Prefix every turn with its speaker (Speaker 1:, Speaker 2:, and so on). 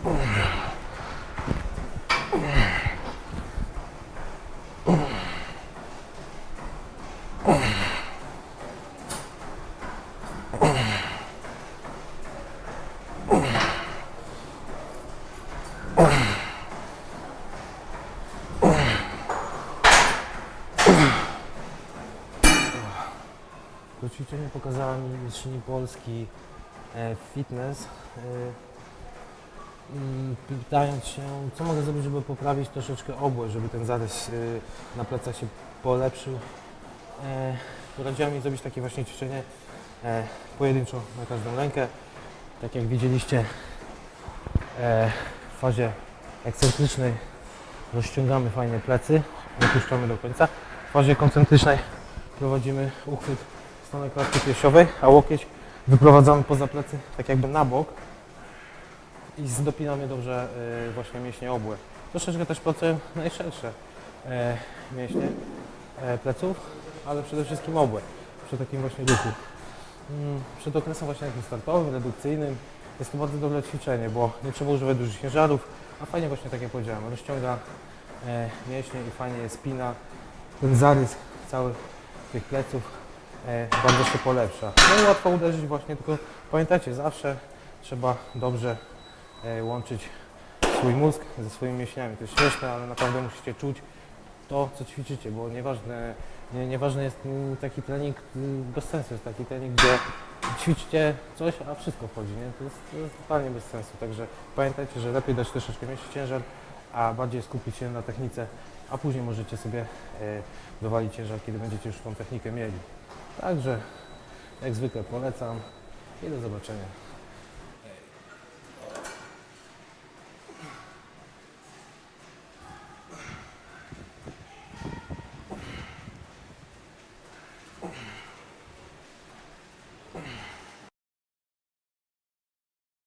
Speaker 1: To ćwiczenie pokazała mi mistrzyni Polski e, fitness. E, i pytając się, co mogę zrobić, żeby poprawić troszeczkę obłęd, żeby ten zarys e, na plecach się polepszył. E, poradziła mi zrobić takie właśnie ćwiczenie e, pojedynczo na każdą rękę. Tak jak widzieliście e, w fazie ekscentrycznej rozciągamy fajnie plecy, nie puszczamy do końca. W fazie koncentrycznej prowadzimy uchwyt w stronę klatki piersiowej, a łokieć wyprowadzamy poza plecy, tak jakby na bok i dopinamy dobrze y, właśnie mięśnie obłe. Troszeczkę też pracują najszersze e, mięśnie e, pleców, ale przede wszystkim obłe przy takim właśnie ruchu. Mm, Przed okresem właśnie takim startowym, redukcyjnym jest to bardzo dobre ćwiczenie, bo nie trzeba używać dużych ciężarów, a fajnie właśnie tak jak powiedziałem, rozciąga mięśnie i fajnie spina. Ten zarys całych tych pleców bardzo się polepsza. No i łatwo uderzyć właśnie, tylko pamiętajcie, zawsze trzeba dobrze łączyć swój mózg ze swoimi mięśniami. To jest śmieszne, ale naprawdę musicie czuć to, co ćwiczycie, bo nieważne, nie, nieważne jest taki trening bez sensu, jest taki trening, gdzie ćwiczycie coś, a wszystko wchodzi, nie? To jest, to jest totalnie bez sensu, także pamiętajcie, że lepiej dać troszeczkę mniejszy ciężar, a bardziej skupić się na technice, a później możecie sobie e, dowalić ciężar, kiedy będziecie już tą technikę mieli. Także, jak zwykle polecam i do zobaczenia.